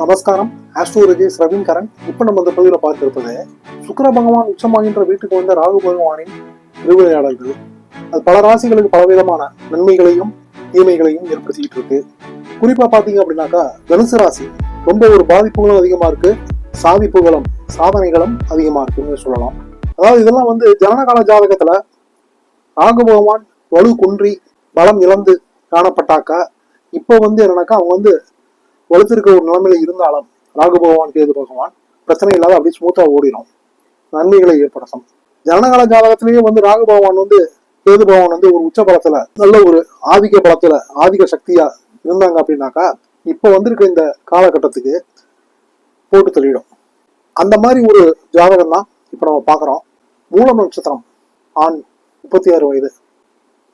நமஸ்காரம். ஆஸ்ட்ரோலஜிஸ் ரவீன் கரன் இப்போ நம்ம இந்த பகுதியில் பார்த்திருப்பது சுக்கர பகவான் உச்சமாகின்ற வீட்டுக்கு வந்த ராகு பகவானின் திருவிளையாடல்கள். அது பல ராசிகளுக்கு பலவிதமான நன்மைகளையும் தீமைகளையும் ஏற்படுத்திக்கிட்டு இருக்கு. குறிப்பா பாத்தீங்க அப்படின்னாக்கா தனுசு ராசி ரொம்ப ஒரு பாதிப்புகளும் அதிகமா இருக்கு. சாதிப்புகளும் சாதனைகளும் அதிகமா இருக்குன்னு சொல்லலாம். அதாவது இதெல்லாம் வந்து ஜனனகால ஜாதகத்துல ராகு பகவான் வலு குன்றி பலம் இழந்து காணப்பட்டாக்கா இப்போ வந்து என்னன்னாக்கா அவங்க வந்து வலுத்திருக்க ஒரு நிலைமையில இருந்தாலும் ராகு பகவான் கேது பகவான் பிரச்சனை இல்லாத அப்படியே ஸ்மூத்தா ஓடிடும் நன்மைகளை ஏற்படுத்தும். ஜனகால ஜாதகத்திலேயே வந்து ராகு பகவான் வந்து கேது பகவான் வந்து ஒரு உச்ச பலத்துல நல்ல ஒரு ஆதிக்க பலத்துல ஆதிக்க சக்தியா இருந்தாங்க அப்படின்னாக்கா இப்போ வந்திருக்க இந்த காலகட்டத்துக்கு போட்டு தள்ளிடும். அந்த மாதிரி ஒரு ஜாதகம் தான் இப்போ நம்ம பார்க்குறோம். மூலம் நட்சத்திரம் ஆண் முப்பத்தி ஆறு வயது.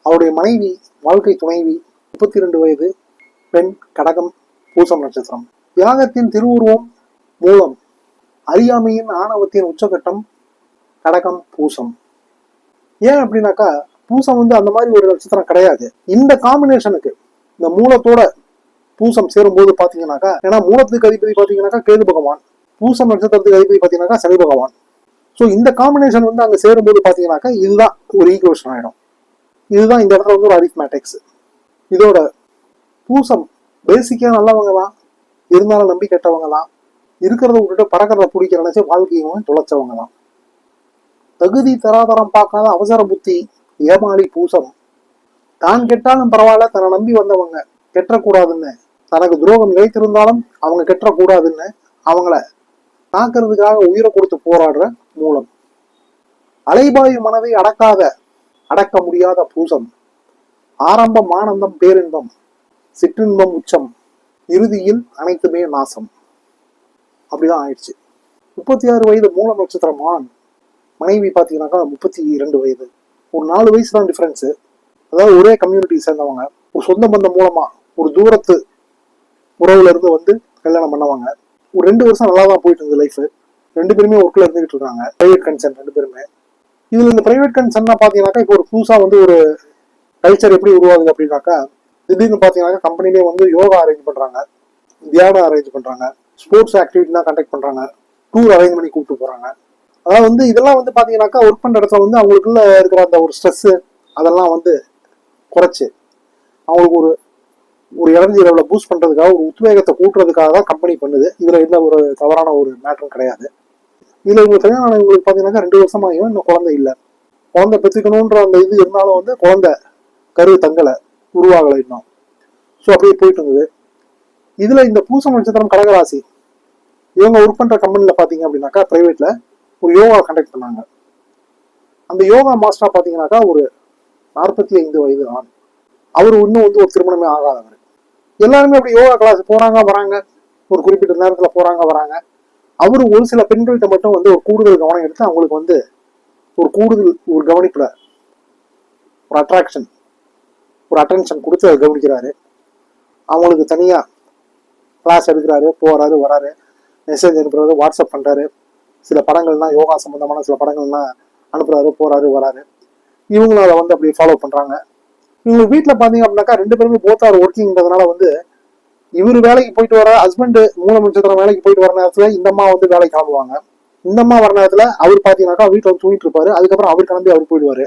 அவருடைய மனைவி வாழ்க்கை துணைவி முப்பத்தி ரெண்டு வயது பெண் கடகம் பூசம் நட்சத்திரம் தியாகத்தின் திருவுருவம் மூலம் அறியாமையின் ஆணவத்தின் உச்சகட்டம் கடகம் பூசம். ஏன் அப்படின்னாக்கா பூசம் வந்து அந்த மாதிரி ஒரு நட்சத்திரம் கிடையாது. இந்த காம்பினேஷனுக்கு இந்த மூலத்தோட பூசம் சேரும்போது பாத்தீங்கன்னாக்கா ஏன்னா மூலத்துக்கு அதிபதி பாத்தீங்கன்னாக்கா கேது பகவான். பூசம் நட்சத்திரத்துக்கு அதிபதி பாத்தீங்கன்னாக்கா சனி பகவான். ஸோ இந்த காம்பினேஷன் வந்து அங்க சேரும்போது பார்த்தீங்கன்னாக்கா இதுதான் ஒரு ஈக்குவேஷன் ஆயிடும். இதுதான் இந்த இடத்துல வந்து ஒரு அரித்மேட்டிக்ஸ் இதோட பூசம் பேசிக்கா நல்லவங்க தான் இருந்தாலும் நம்பி கெட்டவங்க தான் இருக்கிறத விட்டுட்டு பறக்கிறத பிடிக்கிற நினைச்சு வாழ்க்கையும் தொலைச்சவங்க தான் தகுதி தராதரம் பார்க்காத அவசர புத்தி ஏமாளி பூசம் தான் கெட்டாலும் பரவாயில்ல தன்னை நம்பி வந்தவங்க கெட்டக்கூடாதுன்னு. தனக்கு துரோகம் நிலைத்திருந்தாலும் அவங்க கெட்டக்கூடாதுன்னு அவங்கள தாக்குறதுக்காக உயிரை கொடுத்து போராடுற மூலம். அலைபாயு மனதை அடக்காத அடக்க முடியாத பூசம் ஆரம்பம் ஆனந்தம் பேரின்பம். சிற்றின்பம் உச்சம் இறுதியில் அனைத்துமே நாசம். அப்படிதான் ஆயிடுச்சு. முப்பத்தி ஆறு வயது மூல நட்சத்திரம் ஆண் மனைவி பார்த்தீங்கன்னாக்கா முப்பத்தி இரண்டு வயது. ஒரு நாலு வயசு தான் டிஃப்ரென்ஸு அதாவது ஒரே கம்யூனிட்டி சேர்ந்தவங்க. ஒரு சொந்த பந்தம் மூலமா ஒரு தூரத்து உறவுலேருந்து வந்து கல்யாணம் பண்ணவங்க. ஒரு ரெண்டு வருஷம் நல்லா தான் போயிட்டு இருந்தது லைஃப் ரெண்டு பேருமே ஒர்க்கில் இருந்துகிட்டு இருக்காங்க. ப்ரைவேட் கன்சர்ன் ரெண்டு பேருமே. இதில் இந்த ப்ரைவேட் கன்சர்ன்னா பார்த்தீங்கன்னாக்கா இப்போ ஒரு புதுசாக வந்து ஒரு கல்ச்சர் எப்படி உருவாகுது அப்படின்னாக்கா திடீர்னு பார்த்தீங்கன்னா கம்பெனிலே வந்து யோகா அரேஞ்ச் பண்ணுறாங்க தியானம் அரேஞ்ச் பண்ணுறாங்க ஸ்போர்ட்ஸ் ஆக்டிவிட்டிலாம் கண்டக்ட் பண்ணுறாங்க டூர் அரேஞ்ச் பண்ணி கூப்பிட்டு போகிறாங்க அதாவது வந்து இதெல்லாம் வந்து பார்த்தீங்கன்னாக்கா ஒர்க் பண்ணுற இடத்துல வந்து அவங்களுக்குள்ள இருக்கிற அந்த ஒரு ஸ்ட்ரெஸ்ஸு அதெல்லாம் வந்து குறைச்சி அவங்களுக்கு ஒரு ஒரு எனர்ஜி லெவலில் பூஸ்ட் பண்ணுறதுக்காக ஒரு உத்வேகத்தை கூட்டுறதுக்காக தான் கம்பெனி பண்ணுது. இதில் எந்த ஒரு தவறான ஒரு மேட்டரும் கிடையாது. இதில் இவங்க கல்யாணம் இவங்களுக்கு பார்த்தீங்கன்னாக்கா ரெண்டு வருஷமாகியும் இன்னும் குழந்தை இல்லை. குழந்தை பெற்றுக்கணுன்ற அந்த இது இருந்தாலும் வந்து குழந்தை கரு தங்கலை. உருவாகலை இன்னும். ஸோ அப்படியே போயிட்டு இருந்தது. இதுல இந்த பூசம் நட்சத்திரம் கடகராசி இவங்க ஒர்க் பண்ற கம்பெனில பாத்தீங்க அப்படின்னாக்கா பிரைவேட்ல ஒரு யோகா கண்டக்ட் பண்ணாங்க. அந்த யோகா மாஸ்டரா பாத்தீங்கன்னாக்கா ஒரு நாற்பத்தி ஐந்து வயது ஆண். அவர் இன்னும் வந்து ஒரு திருமணமே ஆகாதவர் எல்லாருமே அப்படி யோகா கிளாஸ் போறாங்க வராங்க. ஒரு குறிப்பிட்ட நேரத்துல போறாங்க வராங்க. அவர் ஒரு சில பெண்கள்கிட்ட மட்டும் வந்து ஒரு கூடுதல் கவனம் எடுத்து அவங்களுக்கு வந்து ஒரு கூடுதல் ஒரு கவனிப்புல ஒரு அட்ராக்ஷன் ஒரு அட்டென்ஷன் கொடுத்து அதை கவனிக்கிறாரு. அவங்களுக்கு தனியாக கிளாஸ் எடுக்கிறாரு போகிறாரு வராரு. மெசேஜ் அனுப்புறாரு வாட்ஸ்அப் பண்ணுறாரு சில படங்கள்லாம் யோகா சம்மந்தமான சில படங்கள்லாம் அனுப்புகிறாரு போகிறாரு வராரு. இவங்களும் அதை வந்து அப்படி ஃபாலோ பண்ணுறாங்க இவங்க வீட்டில் பார்த்தீங்க அப்படின்னாக்கா ரெண்டு பேருமே போத் ஆர் ஒர்க்கிங்கிறதுனால வந்து இவர் வேலைக்கு போயிட்டு வர ஹஸ்பண்டு மூணு நட்சத்திரம் வேலைக்கு போயிட்டு வர நேரத்தில் இந்த அம்மா வந்து வேலைக்கு கிளம்புவாங்க. இந்த அம்மா வர நேரத்தில் அவர் பார்த்தீங்கன்னாக்கா வீட்டில் வந்து தூங்கிட்டு இருப்பாரு. அதுக்கப்புறம் அவர் கிளம்பி அவர் போயிடுவார்.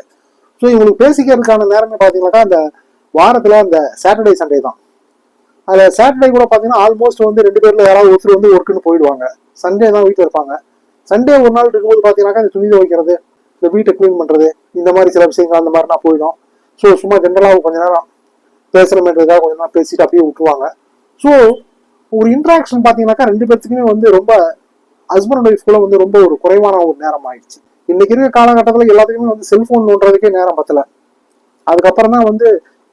ஸோ இவங்களுக்கு பேசிக்கிறதுக்கான நேரமே பார்த்தீங்கன்னாக்கா அந்த வாரத்தில் அந்த சாட்டர்டே சண்டே தான். அதில் சாட்டர்டே கூட பார்த்தீங்கன்னா ஆல்மோஸ்ட் வந்து ரெண்டு பேரில் யாராவது ஒருத்தர் வந்து ஒர்க்குன்னு போயிடுவாங்க. சண்டே தான் வீட்டில் இருப்பாங்க. சண்டே ஒரு நாள் இருக்கும்போது பார்த்தீங்கன்னாக்கா இந்த துணி துவைக்கிறது இந்த வீட்டை க்ளீன் பண்ணுறது இந்த மாதிரி சில விஷயங்கள் அந்த மாதிரிலாம் போயிடும். ஸோ சும்மா ஜென்ரலாக கொஞ்ச நேரம் பேசணுமேன்றதுக்காக கொஞ்ச நேரம் பேசிட்டு அப்படியே விட்டுருவாங்க. ஸோ ஒரு இன்ட்ராக்ஷன் பார்த்தீங்கன்னாக்கா ரெண்டு பேர்த்துக்குமே வந்து ரொம்ப ஹஸ்பண்ட் அண்ட் ஒய்ஃப்குள்ள வந்து ரொம்ப ஒரு குறைவான ஒரு நேரம் ஆயிடுச்சு. இன்னைக்கு இருக்க காலகட்டத்தில் எல்லாத்துக்குமே வந்து செல்ஃபோன் நோண்டுறதுக்கே நேரம் பத்தல. அதுக்கப்புறம் தான் வந்து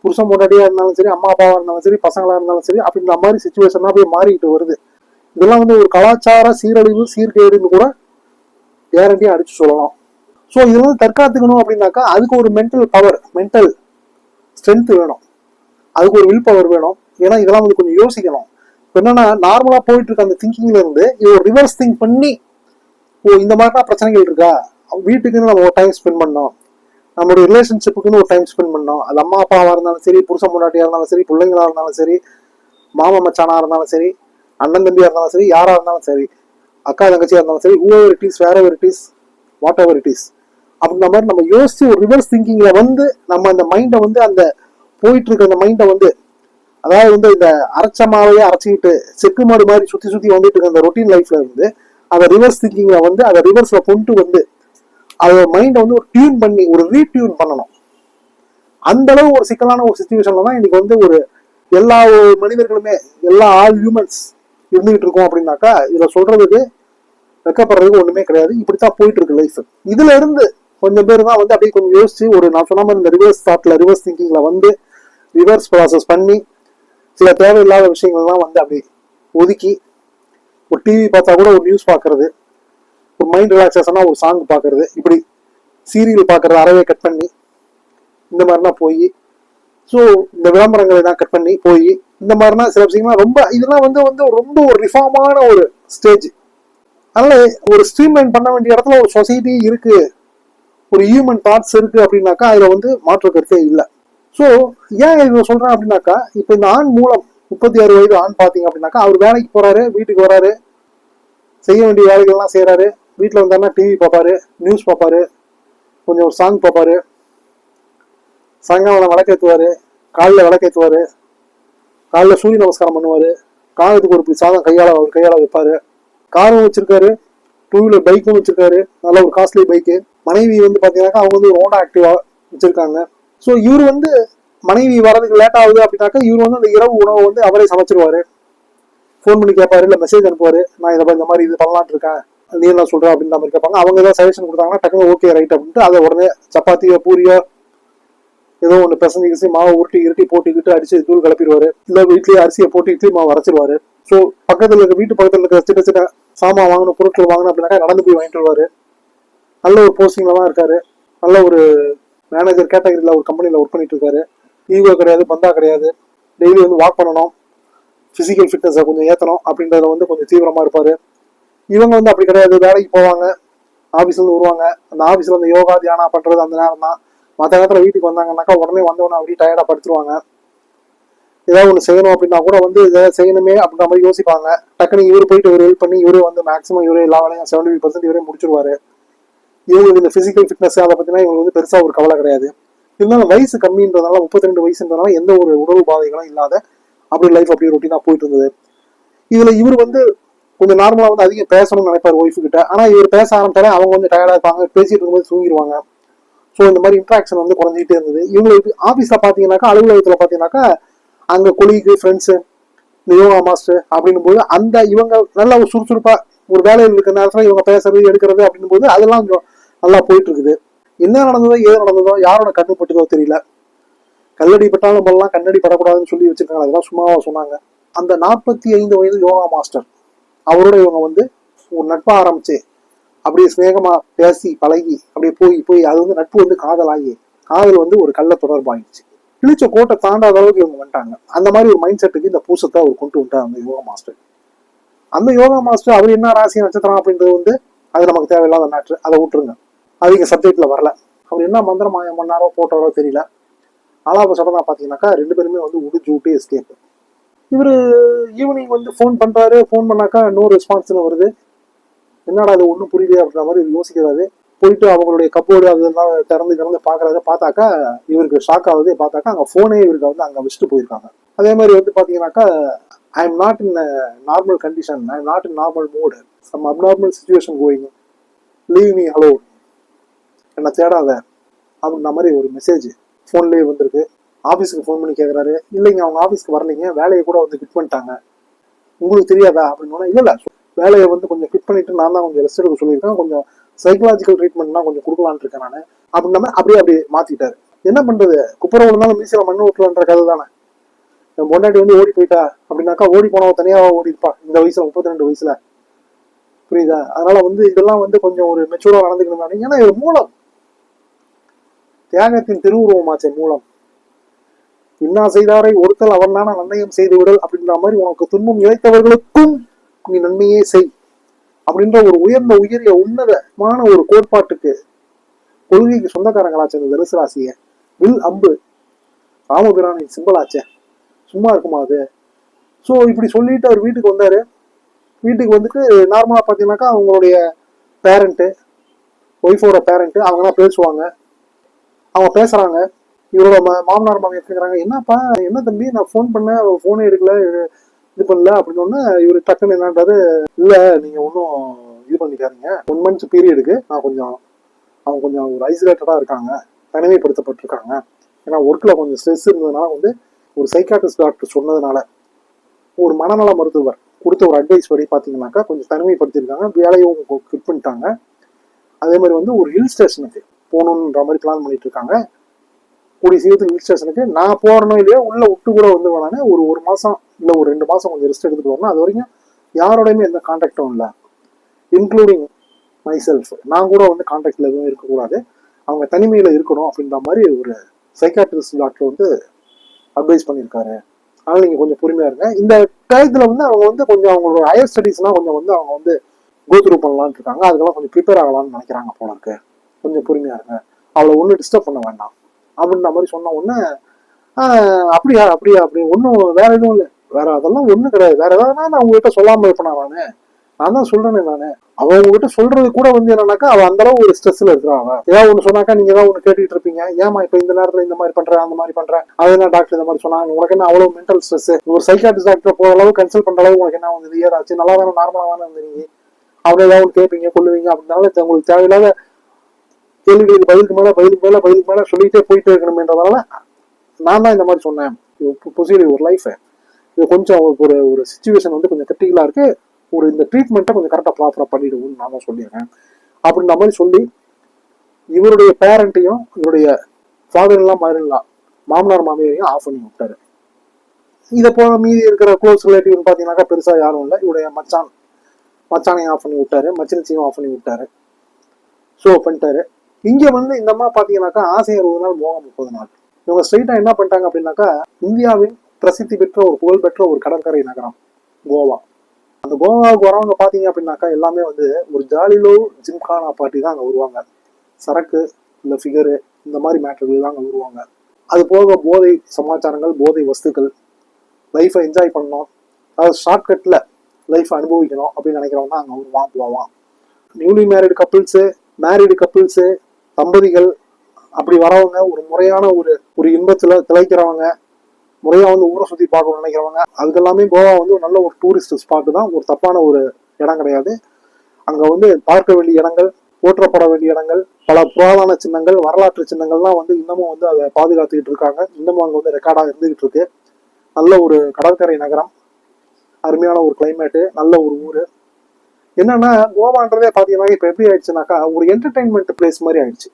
புருஷன் பொண்டாட்டியா இருந்தாலும் சரி அம்மா அப்பாவா இருந்தாலும் சரி பசங்களா இருந்தாலும் சரி அப்படின்ற மாதிரி சுச்சுவேஷன் போய் மாறிக்கிட்டு வருது. இதெல்லாம் வந்து ஒரு கலாச்சார சீரழிவு சீர்கேடுன்னு கூட கேரண்டியா அடிச்சு சொல்லலாம். ஸோ இதெல்லாம் தற்காத்துக்கணும் அப்படின்னாக்கா அதுக்கு ஒரு மென்டல் பவர் மென்டல் ஸ்ட்ரென்த் வேணும். அதுக்கு ஒரு வில் பவர் வேணும். ஏன்னா இதெல்லாம் வந்து கொஞ்சம் யோசிக்கணும். இப்போ என்னன்னா நார்மலா போயிட்டு இருக்க அந்த திங்கிங்ல இருந்து இது ஒரு ரிவர்ஸ் திங்க் பண்ணி ஓ இந்த மாதிரிலாம் பிரச்சனைகள் இருக்கா? வீட்டுக்குன்னு நம்ம ஒரு டைம் ஸ்பெண்ட் பண்ணோம். நம்மளுடைய ரிலேஷன்ஷிப்புக்குன்னு ஒரு டைம் ஸ்பெண்ட் பண்ணோம். அது அம்மா அப்பாவாக இருந்தாலும் சரி புருஷன் முன்னாட்டியாக இருந்தாலும் சரி பிள்ளைங்களா இருந்தாலும் சரி மாமா மச்சானாக இருந்தாலும் சரி அண்ணன் தம்பியாக இருந்தாலும் சரி யாராக இருந்தாலும் சரி அக்கா தங்கச்சியாக இருந்தாலும் சரி who it is wherever it is whatever it is அப்படின்ற மாதிரி நம்ம யோசிச்சு ஒரு ரிவர்ஸ் திங்கிங்கில் வந்து நம்ம அந்த மைண்டை வந்து அந்த போயிட்டு இருக்க அந்த மைண்டை வந்து அதாவது வந்து இந்த அரைச்ச மாவையே அரைச்சிக்கிட்டு செக்கு மாடு மாதிரி சுற்றி சுற்றி வந்துட்டு இருக்க அந்த ரொட்டீன் லைஃப்ல இருந்து அதை ரிவர்ஸ் திங்கிங்கில் வந்து அதை ரிவர்ஸில் கொண்டு வந்து அதை மைண்டை வந்து ஒரு டியூன் பண்ணி ஒரு ரீடியூன் பண்ணணும். அந்த அளவு ஒரு சிக்கலான ஒரு சுச்சுவேஷன்ல தான் இன்னைக்கு வந்து ஒரு எல்லா மனிதர்களுமே எல்லா ஆல் ஹியூமன்ஸ் இருந்துகிட்டு இருக்கோம் அப்படின்னாக்கா இதுல சொல்றதுக்கு வெக்கப்படுறதுக்கு ஒண்ணுமே கிடையாது. இப்படித்தான் போயிட்டு இருக்கு லைஃப் இதுல இருந்து கொஞ்சம் பேர் தான் வந்து அப்படியே கொஞ்சம் யோசிச்சு ஒரு நான் சொன்ன மாதிரி இந்த ரிவர்ஸ் தாட்ல ரிவர்ஸ் திங்கிங்ல வந்து ரிவர்ஸ் ப்ராசஸ் பண்ணி சில தேவையில்லாத விஷயங்கள்லாம் வந்து அப்படி ஒதுக்கி ஒரு டிவி பார்த்தா கூட ஒரு நியூஸ் பார்க்கறது ஒரு மைண்ட் ரிலாக்ஸேஷனாக ஒரு சாங் பார்க்கறது இப்படி சீரியல் பார்க்கறது அறவே கட் பண்ணி இந்த மாதிரிலாம் போய் ஸோ இந்த விளம்பரங்களை தான் கட் பண்ணி போய் இந்த மாதிரினா சில விஷயங்கள்லாம் ரொம்ப இதெல்லாம் வந்து வந்து ரொம்ப ஒரு ரிஃபார்மான ஒரு ஸ்டேஜ் அதனால் ஒரு ஸ்ட்ரீம்லைன் பண்ண வேண்டிய இடத்துல ஒரு சொசைட்டி இருக்குது ஒரு ஹியூமன் தாட்ஸ் இருக்குது அப்படின்னாக்கா அதில் வந்து மாற்று கருத்தே இல்லை. ஸோ ஏன் இதை சொல்கிறேன் அப்படின்னாக்கா இப்போ இந்த ஆண் மூலம் முப்பத்தி ஆறு வயது ஆண் பார்த்தீங்க அப்படின்னாக்கா அவர் வேலைக்கு போகிறாரு வீட்டுக்கு வராரு செய்ய வேண்டிய வேலைகள்லாம் செய்கிறாரு வீட்டில் வந்தாருன்னா டிவி பார்ப்பாரு நியூஸ் பார்ப்பாரு கொஞ்சம் ஒரு சாங் பார்ப்பாரு. சாயங்காலம் விளக்கேற்றுவாரு காலில் விளக்கேற்றுவார் காலில் சூரிய நமஸ்காரம் பண்ணுவார். காலத்துக்கு ஒரு பிடி சாதம் கையால் அவர் கையால் வைப்பார். காரும் வச்சிருக்காரு டூ வீலர் பைக்கும் வச்சுருக்காரு. நல்ல ஒரு காஸ்ட்லி பைக்கு மனைவி வந்து பார்த்தீங்கன்னாக்கா அவங்க வந்து ஒரு ஆக்டிவாக வச்சுருக்காங்க. ஸோ இவர் வந்து மனைவி வரதுக்கு லேட் ஆகுது அப்படின்னாக்கா இவர் வந்து அந்த இரவு உணவை வந்து அவரே சமைச்சிருவாரு. ஃபோன் பண்ணி கேட்பாரு இல்லை மெசேஜ் அனுப்புவாரு. நான் இதை இந்த மாதிரி இது பண்ணலான் இருக்கேன். நீ என்ன சொல்ற அப்படின்ற மாதிரி கேட்பாங்க. அவங்க ஏதாவது சஜஷன் கொடுத்தாங்கன்னா டக்குனு ஓகே ரைட் அப்படின்ட்டு அதை உடனே சப்பாத்தியோ பூரியோ ஏதோ ஒன்று பிசஞ்சு கிசி மாவை உருட்டி இருட்டி போட்டுக்கிட்டு அடிச்சு தூள் கிளப்பிடுவாரு. இல்லை வீட்லேயே அரிசியை போட்டு இட்லி மாவு அரைச்சிடுவாரு ஸோ பக்கத்தில் இருக்க வீட்டு பக்கத்தில் இருக்க சின்ன சின்ன சாமான் வாங்கணும் பொருட்கள் வாங்கணும் அப்படின்னாக்கா நடந்து போய் வாங்கிட்டு வருவார். நல்ல ஒரு போஸ்டிங்கில் தான் இருக்காரு. நல்ல ஒரு மேனேஜர் கேட்டகரியில் ஒரு கம்பெனியில் ஒர்க் பண்ணிட்டு இருக்காரு. ஈகோ கிடையாது பந்தா கிடையாது. டெய்லி வந்து வாக் பண்ணணும். ஃபிசிக்கல் ஃபிட்னஸை கொஞ்சம் ஏற்றணும் அப்படின்றத வந்து கொஞ்சம் தீவிரமாக இருப்பார். இவங்க வந்து அப்படி கிடையாது. வேலைக்கு போவாங்க. ஆஃபீஸ்ல இருந்து வருவாங்க. அந்த ஆஃபீஸ்ல அந்த யோகா தியானம் பண்றது அந்த நேரம் தான். மற்ற நேரத்தில் வீட்டுக்கு வந்தாங்கன்னாக்கா உடனே வந்தவொடனே அப்படியே டயர்டாக படுத்துருவாங்க. ஏதாவது ஒன்று செய்யணும் அப்படின்னா கூட வந்து இதை செய்யணுமே அப்படின்ற மாதிரி யோசிப்பாங்க. டக்குனு இவர் போயிட்டு இவர் ஹெல்ப் பண்ணி இவரே வந்து மேக்ஸிமம் இவரே எல்லா வேலையும் செவன்டி ஃபைவ் பர்சன்ட் இவரே முடிச்சிருவாரு. இவங்களுக்கு இந்த ஃபிசிக்கல் ஃபிட்னஸ் அதை பற்றினா இவங்களுக்கு வந்து பெருசாக ஒரு கவலை கிடையாது. இருந்தாலும் வயசு கம்மின்றதுனால முப்பத்தி ரெண்டு வயசுன்றதுனால எந்த ஒரு உடல் உபாதைகளும் இல்லாத அப்படி லைஃப் அப்படியே ரொட்டீனா போயிட்டு இருந்தது. இதில் இவர் வந்து கொஞ்சம் நார்மலாக வந்து அதிகம் பேசணும்னு நினைப்பார் ஒய்ஃபு கிட்ட. ஆனால் இவர் பேச ஆரம்பித்தாலே அவங்க கொஞ்சம் டயர்டாக இருப்பாங்க. பேசிட்டு இருக்கும்போது தூங்கிடுவாங்க. ஸோ இந்த மாதிரி இன்ட்ராக்ஷன் வந்து குறைஞ்சிக்கிட்டே இருந்தது. இவங்களுக்கு ஆஃபீஸில் பார்த்தீங்கன்னாக்கா அலுவலகத்தில் பார்த்தீங்கன்னாக்கா அங்கே கொலீகு ஃப்ரெண்ட்ஸு இந்த யோகா மாஸ்டர் அப்படின்னும் போது அந்த இவங்க நல்ல ஒரு சுறுசுறுப்பாக ஒரு வேலையில் இருக்கிற நேரத்தில் இவங்க பேசுறது எடுக்கிறது அப்படின்னும் போது அதெல்லாம் கொஞ்சம் நல்லா போயிட்டு இருக்குது என்ன நடந்ததோ ஏது நடந்ததோ யாரோட கண்ணு பட்டுதோ தெரியல. கல்லடி பட்டாலும் பல்லாம் கண்ணடி படக்கூடாதுன்னு சொல்லி வச்சிருக்காங்க. அதெல்லாம் சும்மாவா சொன்னாங்க. அந்த நாற்பத்தி ஐந்து வயது யோகா மாஸ்டர் அவரோட இவங்க வந்து ஒரு நட்பாக ஆரம்பிச்சு அப்படியே ஸ்நேகமாக பேசி பழகி அப்படியே போய் போய் அது வந்து நட்பு வந்து காதலாகி காதல் வந்து ஒரு கள்ள தொடர்பாயிடுச்சு. கிழிச்ச கோட்டை தாண்டாத அளவுக்கு இவங்க வந்துட்டாங்க. அந்த மாதிரி ஒரு மைண்ட் செட்டுக்கு இந்த பூசத்தை அவர் கொண்டு வந்துட்டார் அந்த யோகா மாஸ்டர் அந்த யோகா மாஸ்டர் அவர் என்ன ராசி நட்சத்திரம் அப்படின்றது வந்து அது நமக்கு தேவையில்லாத மேட்ரு அதை விட்டுருங்க. அது இங்க வரல. அவர் என்ன மந்திரம் மாயம் பண்ணாரோ போட்டாரோ தெரியல. ஆலாப சடனா பார்த்தீங்கன்னாக்கா ரெண்டு பேருமே வந்து உடிஞ்சு விட்டு எஸ்கேப் இவர் ஈவினிங் வந்து ஃபோன் பண்ணுறாரு ஃபோன் பண்ணாக்கா நோ ரெஸ்பான்ஸ்னு வருது. என்னடா அது ஒன்றும் புரியல அப்படின்ற மாதிரி இவர் யோசிக்கிறாரு. போயிட்டு அவங்களுடைய கப்போர்டு அதெல்லாம் திறந்து திறந்து பார்க்கறாரு பார்த்தாக்கா இவருக்கு ஷாக் ஆகுது. பார்த்தாக்கா அங்கே ஃபோனே இவருக்கு வந்து அங்கே வச்சுட்டு போயிருக்காங்க. அதே மாதிரி வந்து பார்த்தீங்கன்னாக்கா I am not in normal condition I am not in normal mood some abnormal situation going leave me hello என்னை தேடாத. அப்படின்ற மாதிரி ஒரு மெசேஜ் ஃபோன்லேயே வந்திருக்கு. ஆஃபீஸுக்கு ஃபோன் பண்ணி கேட்குறாரு இல்லைங்க அவங்க ஆஃபீஸ்க்கு வரலைங்க. வேலையை கூட வந்து ஃபிட் பண்ணிட்டாங்க. உங்களுக்கு தெரியாதா? அப்படின்னு இல்லை இல்லை வேலையை வந்து கொஞ்சம் ஃபிட் பண்ணிட்டு நான் தான் கொஞ்சம் ரெஸ்ட் எடுக்க சொல்லியிருக்கேன். கொஞ்சம் சைக்கலாஜிக்கல் ட்ரீட்மெண்ட்னா கொஞ்சம் கொடுக்கலான்னு இருக்கேன் நான். அப்படின்ற மாதிரி அப்படியே அப்படியே மாத்திட்டாரு. என்ன பண்றது? குப்புற இருந்தாலும் மீசியில் மண்ணு விட்டுலான்ற கதை தானே. என் பொண்டாட்டி வந்து ஓடி போயிட்டா அப்படின்னாக்கா ஓடி போனவ தனியாக ஓடி இருப்பா. இந்த வயசுல முப்பத்தி ரெண்டு வயசுல. புரியுதா? அதனால வந்து இதெல்லாம் வந்து கொஞ்சம் ஒரு மெச்சூரா நடந்துக்கணும் ஏன்னா இது மூலம். தியாகத்தின் திருவுருவமாச்சே மூலம். இன்னா செய்தாரை ஒருத்தல் அவன் நன்னயம் செய்து விடல் அப்படின்ற மாதிரி உனக்கு துன்பம் இழைத்தவர்களுக்கும் நீ நன்மையே செய் அப்படின்ற ஒரு உயர்ந்த உயரிய உன்னதமான ஒரு கோட்பாட்டுக்கு கொள்கைக்கு சொந்தக்காரங்களாச்சே இந்த தனுசு ராசிய. வில் அம்பு ராமபிரானின் சிம்பலாச்சே. சும்மா இருக்குமா அது? ஸோ இப்படி சொல்லிட்டு அவர் வீட்டுக்கு வந்தாரு. வீட்டுக்கு வந்துட்டு நார்மலாக பார்த்தீங்கன்னாக்கா அவங்களுடைய பேரண்ட்டு ஒய்ஃபோட பேரண்ட்டு அவங்களாம் பேசுவாங்க. அவங்க பேசுகிறாங்க இவரோட மாமனார் மாமியார் கேட்குறாங்க என்னப்பா என்ன தம்பி? நான் ஃபோன் பண்ணேன் ஃபோனே எடுக்கல இது பண்ணல அப்படின்னு ஒன்று இவர் டக்குன்னு என்னன்றாரு இல்லை நீங்கள் ஒன்றும் இது பண்ணிக்காதீங்க. ஒன் மந்த்ஸ் பீரியடுக்கு நான் கொஞ்சம் அவங்க கொஞ்சம் ஒரு ஐசோலேட்டடாக இருக்காங்க தனிமைப்படுத்தப்பட்டிருக்காங்க. ஏன்னா ஒர்க்கில் கொஞ்சம் ஸ்ட்ரெஸ் இருந்ததுனால வந்து ஒரு சைக்காட்ரிஸ்ட் டாக்டர் சொன்னதுனால ஒரு மனநல மருத்துவர் கொடுத்த ஒரு அட்வைஸ் படி பார்த்தீங்கன்னாக்கா கொஞ்சம் தனிமைப்படுத்தியிருக்காங்க வேலையும் கிட் பண்ணிட்டாங்க. அதே மாதிரி வந்து ஒரு ஹில் ஸ்டேஷனுக்கு போகணுன்ற மாதிரி பிளான் பண்ணிட்டு இருக்காங்க. கூடிய சீக்கிரத்தில் ஹில் ஸ்டேஷனுக்கு நான் போகிறனோ இல்லையோ உள்ளே விட்டு கூட வந்து வேணானே ஒரு ஒரு மாதம் இல்லை ஒரு ரெண்டு மாதம் கொஞ்சம் ரெஸ்ட் எடுத்துட்டு வரணும். அது வரைக்கும் யாரோடையுமே எந்த கான்டாக்டும் இல்லை. இன்க்ளூடிங் மை செல்ஃப் நான் கூட வந்து கான்டாக்ட்ல எதுவும் இருக்கக்கூடாது. அவங்க தனிமையில் இருக்கணும் அப்படின்ற மாதிரி ஒரு சைக்காட்ரிஸ்ட் டாக்டர் வந்து அட்வைஸ் பண்ணியிருக்காரு. அதனால் நீங்கள் கொஞ்சம் பொறுமையாக இருங்க. இந்த டயத்தில் வந்து அவங்க வந்து கொஞ்சம் அவங்களோட ஹையர் ஸ்டடீஸ்லாம் கொஞ்சம் வந்து அவங்க வந்து கோத்ரூ பண்ணலான்னு இருக்காங்க. அதுக்கெல்லாம் கொஞ்சம் ப்ரிப்பேர் ஆகலாம்னு நினைக்கிறாங்க போல இருக்கு. கொஞ்சம் பொறுமையாக இருங்க. அவளை ஒன்றும் டிஸ்டர்ப் பண்ண வேண்டாம். அப்படின்ற மாதிரி சொன்ன உடனே அப்படியா அப்படியா அப்படி ஒன்றும் வேற எதுவும் இல்லை. வேற அதெல்லாம் ஒன்றும் கிடையாது. வேற ஏதாவது நான் உங்ககிட்ட சொல்லாம இருப்பேனா நானு? நான் தான் சொல்றேனே நானு. அவன் உங்ககிட்ட சொல்றது கூட வந்து என்னன்னாக்கா அவன் அந்த அளவு ஒரு ஸ்ட்ரெஸ்ல இருக்கிறான் அவன் ஏதாவது ஒன்று சொன்னாக்கா நீங்க ஏதாவது ஒன்று கேட்டுட்டு இருப்பீங்க. ஏமா இப்போ இந்த நேரத்துல இந்த மாதிரி பண்றேன் அந்த மாதிரி பண்றேன் அது என்ன டாக்டர் இந்த மாதிரி சொன்னாங்க? உனக்கு என்ன அவ்வளவு மென்டல் ஸ்ட்ரெஸ் ஒரு சைக்காட்ரிஸ்ட் டாக்டர் போற அளவு கன்சல்ட் பண்ற அளவு உனக்கு என்ன வந்து ஏதாச்சு நல்லா தானே நார்மலா தானே இருந்தீங்க? அவரை ஏதாவது ஒன்று கேட்பீங்க கொள்ளுவீங்க அப்படின்னால உங்களுக்கு தேவையில்லாத கேள்விகளுக்கு பதிலுக்கு மேல பதிலுக்கு மேல பதிலுக்கு மேல சொல்லிட்டே போயிட்டே இருக்கணும்ன்றதால நான் தான் இந்த மாதிரி சொன்னேன். பொசிபிள் ஒரு லைஃப் இது கொஞ்சம் ஒரு ஒரு சுச்சுவேஷன் வந்து கொஞ்சம் கிரிட்டிக்கலா இருக்கு. ஒரு இந்த ட்ரீட்மெண்ட்டை கொஞ்சம் கரெக்டாக ப்ராப்பராக பண்ணிடுவோம்னு நான் தான் சொல்லியிருக்கேன். அப்படின்ற மாதிரி சொல்லி இவருடைய பேரண்ட்டையும் இவருடைய ஃபாதர் எல்லாம் மாமனார் மாமியாரையும் ஆஃப் பண்ணி விட்டாரு. இதை போல மீதி இருக்கிற க்ளோஸ் ரிலேட்டிவ்னு பார்த்தீங்கன்னாக்கா பெருசாக யாரும் இல்லை. இவருடைய மச்சான் மச்சானையும் ஆஃப் பண்ணி விட்டாரு. மச்சினச்சியும் ஆஃப் பண்ணி விட்டாரு. ஸோ பண்ணிட்டாரு. இங்கே வந்து இந்த அம்மா பார்த்தீங்கன்னாக்கா ஆசை அறுபது நாள் மோகம் முப்பது நாள். இவங்க ஸ்ட்ரைட்டாக என்ன பண்ணிட்டாங்க அப்படின்னாக்கா இந்தியாவின் பிரசித்தி பெற்ற ஒரு புகழ்பெற்ற ஒரு கடற்கரை நகரம் கோவா. அந்த கோவாவுக்கு வரவங்க பார்த்தீங்க அப்படின்னாக்கா எல்லாமே வந்து ஒரு ஜாலிலோ ஜிம்கானா பார்ட்டி தான் அங்கே வருவாங்க. சரக்கு இந்த ஃபிகரு இந்த மாதிரி மேட்டர்கள் தான் அங்கே வருவாங்க. அது போக போதை சமாச்சாரங்கள் போதை வஸ்துக்கள் லைஃப்பை என்ஜாய் பண்ணணும். அதாவது ஷார்ட்கட்டில் லைஃப் அனுபவிக்கணும் அப்படின்னு நினைக்கிறவங்க தான் அங்கே வருவான் போவான் newly married couples married couples தம்பதிகள் அப்படி வரவங்க ஒரு முறையான ஒரு ஒரு இன்பத்துல திளைக்கிறவங்க முறையா வந்து ஊரை சுத்தி பார்க்கணும்னு நினைக்கிறவங்க அதுக்கெல்லாமே கோவா வந்து ஒரு நல்ல ஒரு டூரிஸ்ட் ஸ்பாட் தான். ஒரு தப்பான ஒரு இடம் கிடையாது. அங்க வந்து பார்க்க வேண்டிய இடங்கள் போற்றப்பட வேண்டிய இடங்கள் பல புராதன சின்னங்கள் வரலாற்று சின்னங்கள்லாம் வந்து இன்னமும் வந்து அதை பாதுகாத்துக்கிட்டு இருக்காங்க. இன்னமும் அங்கே வந்து ரெக்கார்டாக இருந்துகிட்டு இருக்கு. நல்ல ஒரு கடற்கரை நகரம் அருமையான ஒரு கிளைமேட்டு நல்ல ஒரு ஊர். என்னன்னா கோவான்றதே பார்த்தீங்கன்னா இப்போ எப்படி ஆயிடுச்சுனாக்கா ஒரு என்டர்டைன்மெண்ட் பிளேஸ் மாதிரி ஆயிடுச்சு.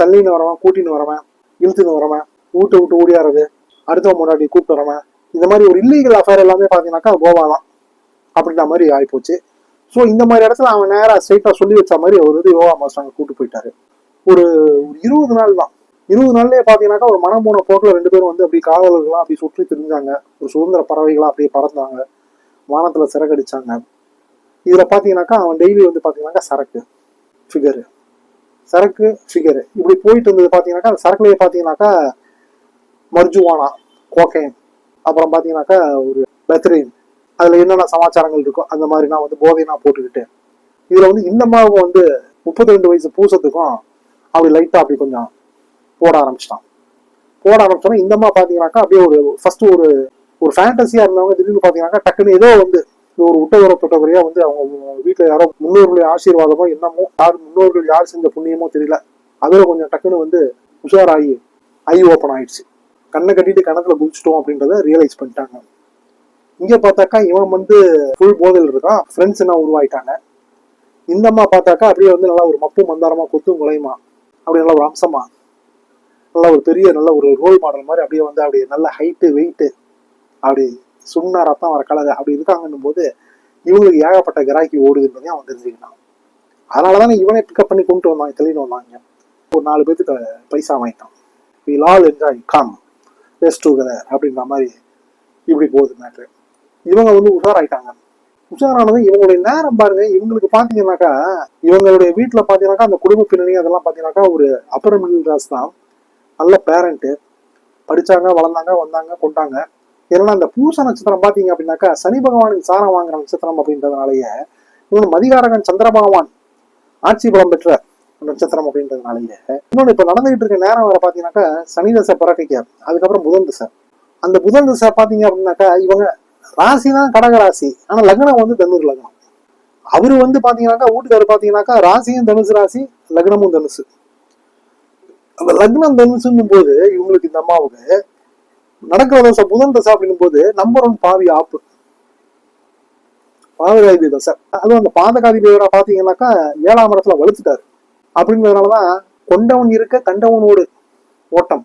தள்ளின்னு வரவன் கூட்டின்னு வரவன் இழுத்துன்னு வரவன் வீட்டை விட்டு ஓடியாறது அடுத்த முன்னாடி கூப்பிட்டு வரவன் இந்த மாதிரி ஒரு இல்லீகல் அஃபேர் எல்லாமே பார்த்தீங்கன்னாக்கா கோவா தான். அப்படின்ற மாதிரி ஆயிப்போச்சு. ஸோ இந்த மாதிரி இடத்துல அவன் நேராக ஸ்ட்ரைட்டாக சொல்லி வச்ச மாதிரி அவர் வந்து யோகா மாஸ்டர் அங்கே கூட்டு போயிட்டாரு. ஒரு ஒரு இருபது நாள் தான். இருபது நாள்லயே பார்த்தீங்கன்னாக்கா ஒரு மனம் போன போக்கில் ரெண்டு பேரும் வந்து அப்படி காதலர்களா அப்படி சுற்றி திரிஞ்சாங்க. ஒரு சுதந்திர பறவைகளா அப்படியே பறந்தாங்க. வானத்துல சிறகடிச்சாங்க. இதில் பார்த்தீங்கன்னாக்கா அவன் டெய்லி வந்து பார்த்தீங்கன்னாக்கா சரக்கு ஃபிகரு சரக்கு ஃபிகரு இப்படி போயிட்டு இருந்தது பார்த்தீங்கன்னாக்கா அந்த சரக்குலேயே பார்த்தீங்கன்னாக்கா மர்ஜுவானா கோக்கைன் அப்புறம் பார்த்தீங்கன்னாக்கா ஒரு பெத்ரின் அதுல என்னென்ன சமாச்சாரங்கள் இருக்கோ அந்த மாதிரி நான் வந்து போதை நான் போட்டுக்கிட்டு. இதில் வந்து இந்த அம்மாவுக்கு வந்து முப்பத்தி ரெண்டு வயசு பூசத்துக்கும் அப்படி லைட்டா அப்படி கொஞ்சம் போட ஆரம்பிச்சிட்டான். போட ஆரம்பிச்சோன்னா இந்த மாதிரி பார்த்தீங்கன்னாக்கா அப்படியே ஒரு ஃபர்ஸ்ட் ஒரு ஒரு ஃபேண்டசியா இருந்தவங்க திடீர்னு பார்த்தீங்கன்னாக்கா டக்குன்னு ஏதோ வந்து இது ஒரு உட்டவர தொட்டவரையா வந்து அவங்க வீட்டுல யாரோ முன்னோர்களுடைய ஆசீர்வாதமோ என்னமோ யார் முன்னோர்கள் யார் செஞ்ச புண்ணியமோ தெரியல. அதுல கொஞ்சம் டக்குன்னு வந்து உஷாராகி ஐ ஓப்பன் ஆயிடுச்சு. கண்ணை கட்டிட்டு கணத்துல குதிச்சிட்டோம் அப்படின்றத ரியலைஸ் பண்ணிட்டாங்க. இங்க பார்த்தாக்கா இவன் வந்து ஃபுல் போதையில் இருக்கான். ஃப்ரெண்ட்ஸ் என்ன உருவாயிட்டாங்க. இந்த அம்மா பார்த்தாக்கா அப்படியே வந்து நல்லா ஒரு மப்பு மந்தாரமா கொத்தும் குலையுமா அப்படி நல்லா ஒரு அம்சமா நல்ல ஒரு பெரிய நல்ல ஒரு ரோல் மாடல் மாதிரி அப்படியே வந்து அப்படியே நல்ல ஹைட்டு வெயிட்டு அப்படி சுண்ணா ரத்தம் வர கலர் அப்படி இருக்காங்கன்னும் போது இவங்களுக்கு ஏகப்பட்ட கிராக்கி ஓடுதுன்றதையும் அவன் தெரிஞ்சுக்கிட்டான். அதனால தானே இவனை பிக்கப் பண்ணி கொண்டு வந்தாங்க தெளிவு வந்தாங்க ஒரு நாலு பேர்த்துக்கு பைசா வாங்கிட்டான். We all enjoy come rest together அப்படின்ற மாதிரி இப்படி போகுது மேட்ரு இவங்க வந்து உஷாராயிட்டாங்க. உஷாரானது இவங்களுடைய நேரம் பாருங்க இவங்களுக்கு பார்த்தீங்கன்னாக்கா இவங்களுடைய வீட்டுல பாத்தீங்கன்னாக்கா அந்த குடும்ப பின்னணி அதெல்லாம் பாத்தீங்கன்னாக்கா ஒரு அப்பர் மிடில் கிளாஸ் தான். நல்ல பேரண்ட்டு படிச்சாங்க வளர்ந்தாங்க வந்தாங்க கொண்டாங்க. ஏன்னா அந்த பூச நட்சத்திரம் பார்த்தீங்க அப்படின்னாக்கா சனி பகவானின் சாரம் வாங்குற நட்சத்திரம் அப்படின்றதுனாலயே இன்னொன்று மதிகாரகன் சந்திர பகவான் ஆட்சி பலம் பெற்ற நட்சத்திரம் அப்படின்றதுனாலயே இன்னொன்று இப்ப நடந்துகிட்டு இருக்க நேரம் வர பாத்தீங்கன்னாக்கா சனி தசை பிறக்கைக்க அதுக்கப்புறம் புதன் திசை. அந்த புதன் திசை பார்த்தீங்க அப்படின்னாக்கா இவங்க ராசி தான் கடக ராசி. ஆனா லக்னம் வந்து தனுர் லக்னம். அவரு வந்து பாத்தீங்கன்னாக்கா வீட்டுக்காரர் பாத்தீங்கன்னாக்கா ராசியும் தனுசு ராசி லக்னமும் தனுசு. அந்த லக்னம் தனுசுன்னும் போது இவங்களுக்கு இந்த அம்மாவுக்கு நடக்கிற தசை புதன் தசை அப்படின்னும் போது நம்பர் ஒன் பாவி ஆப்பு. பாதகாதிபதி தசை. அதுவும் அந்த பாதகாதிபதியோட பாத்தீங்கன்னாக்கா ஏழாம் இடத்துல வலுத்துட்டாரு. அப்படிங்கிறதுனாலதான் கொண்டவன் இருக்க கண்டவனோடு ஓட்டம்.